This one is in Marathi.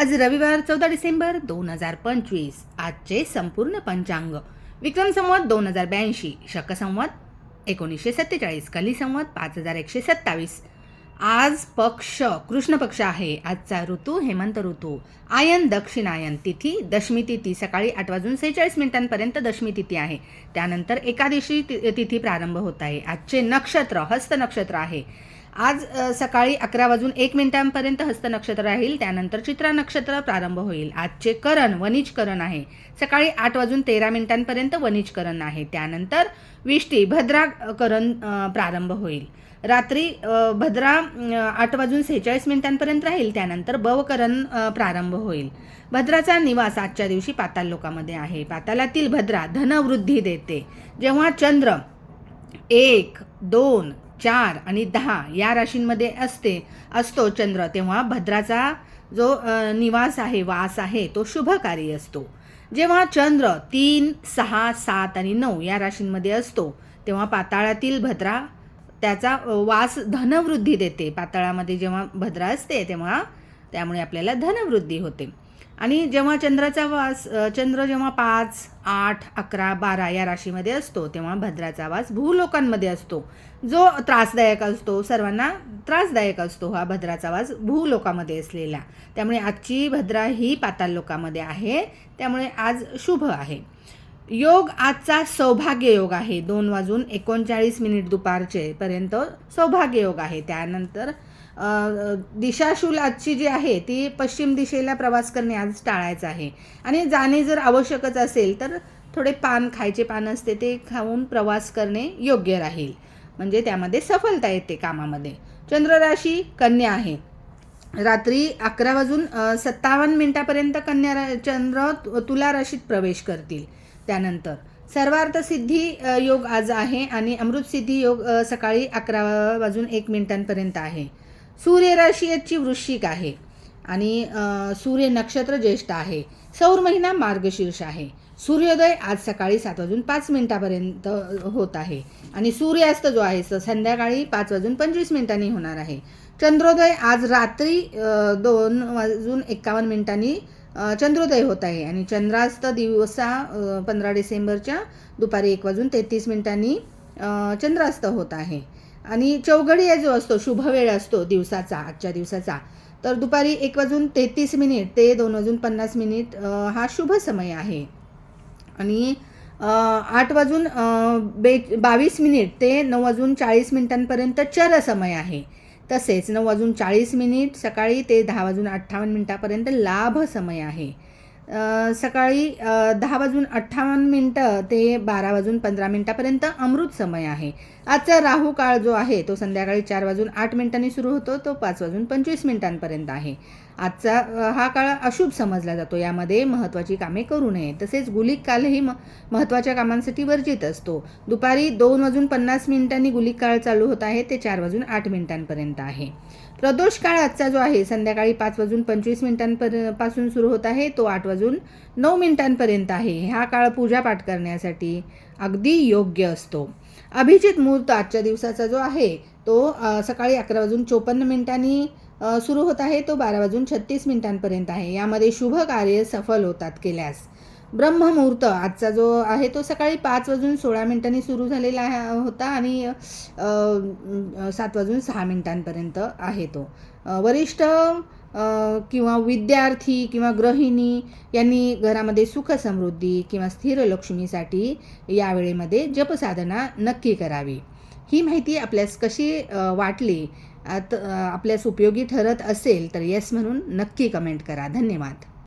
आज रविवार चौदा डिसेंबर दोन हजार पंचवीस. आजचे संपूर्ण पंचांग. विक्रम संवत दोन हजार ब्याऐंशी शक संवत एकोणीसशे सत्तेचाळीस कली संवत पाच हजार एकशे सत्तावीस. आज पक्ष कृष्ण पक्ष आहे. आजचा ऋतू हेमंत ऋतू. आयन दक्षिणायन तिथी दशमी तिथी सकाळी आठ वाजून सेहेचाळीस मिनिटांपर्यंत दशमी तिथी आहे. त्यानंतर एकादशी ति- तिथी प्रारंभ होत आहे. आजचे नक्षत्र हस्त नक्षत्र आहे. आज सकाळी अकरा वाजून एक मिनिटांपर्यंत हस्त नक्षत्र राहील त्यानंतर चित्रा नक्षत्र प्रारंभ होईल. आजचे करण वनिज करण आहे. सकाळी आठ वाजून तेरा मिनिटांपर्यंत वनिज करण आहे. त्यानंतर विष्टी भद्रा करण प्रारंभ होईल. रात्री भद्रा आठ वाजून सेहेचाळीस मिनिटांपर्यंत राहील त्यानंतर बवकरण प्रारंभ होईल. भद्राचा निवास आजच्या दिवशी पाताल लोकामध्ये आहे. पातालातील भद्रा धनवृद्धी देते. जेव्हा चंद्र एक दोन चार आणि दहा या राशींमध्ये असते असतो चंद्र. तेव्हा भद्राचा जो निवास आहे वास आहे तो शुभकारी असतो. जेव्हा चंद्र तीन सहा सात आणि नऊ या राशींमध्ये असतो तेव्हा पाताळातील भद्रा त्याचा वास धनवृद्धी देते. पाताळामध्ये जेव्हा भद्रा असते तेव्हा त्यामुळे आपल्याला धनवृद्धी होते. आणि जेव्हा चंद्राचा वास चंद्र जेव्हा पाच आठ अकरा बारा या राशीमध्ये असतो तेव्हा भद्राचा वास भूलोकांमध्ये असतो. जो त्रासदायक असतो सर्वांना त्रासदायक असतो हा भद्राचा वास भूलोकामध्ये असलेला. त्यामुळे आजची भद्रा ही पाताल लोकामध्ये आहे. त्यामुळे आज शुभ आहे. योग आजचा सौभाग्य योग आहे. दोन वाजून एकोणचाळीस मिनिट दुपारचे पर्यंत सौभाग्य योग आहे. त्यानंतर दिशाशूल आजची जी आहे ती पश्चिम दिशेला प्रवास करणे आज टाळायचं आहे. आणि जाणे जर आवश्यकच असेल तर थोडे पान खायचे पान असते ते खाऊन प्रवास करणे योग्य राहील. म्हणजे त्यामध्ये सफलता येते कामामध्ये. चंद्रराशी कन्या आहे. रात्री अकरा वाजून सत्तावन्न मिनिटापर्यंत कन्या रा चंद्र तुला राशीत प्रवेश करतील. त्यानंतर सर्वार्थ सिद्धी योग आज आहे आणि अमृतसिद्धी योग सकाळी अकरा वाजून एक मिनिटांपर्यंत आहे. सूर्य याची वृश्चिक आहे. आणि सूर्य नक्षत्र ज्येष्ठ आहे. सौर महिना मार्गशीर्ष आहे. सूर्योदय आज सकाळी सात वाजून पाच मिनिटापर्यंत होत आहे. आणि सूर्यास्त जो आहे तो संध्याकाळी पाच वाजून पंचवीस मिनिटांनी होणार आहे. चंद्रोदय आज रात्री दोन वाजून एक्कावन्न मिनिटांनी चंद्रोदय होत आहे. आणि चंद्रास्त दिवसा पंधरा डिसेंबरच्या दुपारी एक वाजून तेहतीस मिनिटांनी चंद्रास्त होत आहे. आणि चौघडी जो असतो शुभवेळ असतो दिवसाचा आजच्या दिवसाचा. तर दुपारी एक वाजून तेहतीस मिनिट ते दोन वाजून पन्नास मिनिट हा शुभ समय आहे. आणि आठ वाजून बे बावीस मिनिट ते नऊ वाजून चाळीस मिनिटांपर्यंत चर समय आहे. तसेच नऊ वाजून चाळीस मिनिट सकाळी ते दहा वाजून अठ्ठावन्न मिनिटापर्यंत लाभ समय आहे. सकाळी दहा वाजून अठ्ठावन्न मिनटं ते बारा वाजून पंधरा मिनटापर्यंत अमृत समय आहे. आजचा राहू काळ जो आहे तो संध्याकाळी चार वाजून आठ मिनिटांनी सुरू होतो तो पाच वाजून पंचवीस मिनिटांपर्यंत आहे. आजचा हा काळ अशुभ समजला जातो. यामध्ये महत्त्वाची कामे करू नये तसेच गुलिक कालही म महत्त्वाच्या कामांसाठी वर्जित असतो. दुपारी दोन वाजून पन्नास मिनिटांनी गुलिक काळ चालू होत आहे ते चार वाजून आठ मिनिटांपर्यंत आहे. प्रदोष काळ आजचा जो आहे संध्याकाळी पाच वाजून पंचवीस मिनिटांपरपासून सुरू होत आहे तो आठ वाजून नऊ मिनिटांपर्यंत आहे. हा काळ पूजापाठ करण्यासाठी अगदी योग्य असतो. अभिजित मुहूर्त आजच्या दिवसाचा जो आहे तो सकाळी अकरा वाजून चोपन्न मिनिटांनी सुरू होत आहे तो बारा वाजून छत्तीस मिनिटांपर्यंत आहे. यामध्ये शुभ कार्य सफल होतात केल्यास. ब्रह्ममुहूर्त. आजचा जो आहे तो सकाळी पाच वाजून सोळा मिनिटांनी सुरू झालेला आहे- होता आणि सात वाजून सहा मिनिटांपर्यंत आहे तो. वरिष्ठ किंवा विद्यार्थी किंवा गृहिणी यांनी घरामध्ये सुख समृद्धी किंवा स्थिर लक्ष्मीसाठी या वेळेमध्ये जपसाधना नक्की करावी. ही माहिती आपल्यास कशी वाटली? आत- आपल्यास उपयोगी ठरत असेल तर येस म्हणून नक्की कमेंट करा. धन्यवाद.